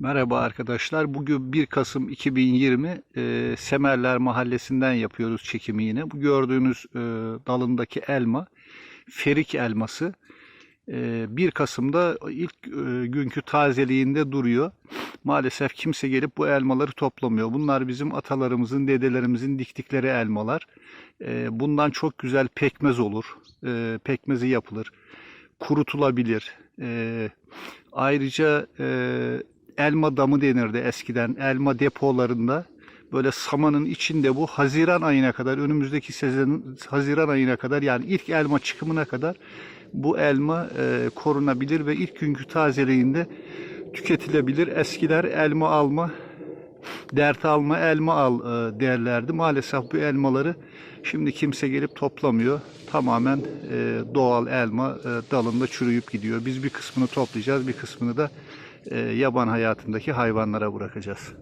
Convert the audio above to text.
Merhaba arkadaşlar. Bugün 1 Kasım 2020 e, Semerler Mahallesi'nden yapıyoruz çekimi yine. Bu gördüğünüz e, dalındaki elma Ferik elması. E, 1 Kasım'da ilk e, günkü tazeliğinde duruyor. Maalesef kimse gelip bu elmaları toplamıyor. Bunlar bizim atalarımızın, dedelerimizin diktikleri elmalar. E, bundan çok güzel pekmez olur. E, pekmezi yapılır. Kurutulabilir. E, ayrıca e, elma damı denirdi eskiden. Elma depolarında böyle samanın içinde bu Haziran ayına kadar önümüzdeki sezonun Haziran ayına kadar yani ilk elma çıkımına kadar bu elma e, korunabilir ve ilk günkü tazeliğinde tüketilebilir. Eskiler elma alma dert alma elma al e, derlerdi. Maalesef bu elmaları şimdi kimse gelip toplamıyor. Tamamen e, doğal elma e, dalında çürüyüp gidiyor. Biz bir kısmını toplayacağız, bir kısmını da yaban hayatındaki hayvanlara bırakacağız.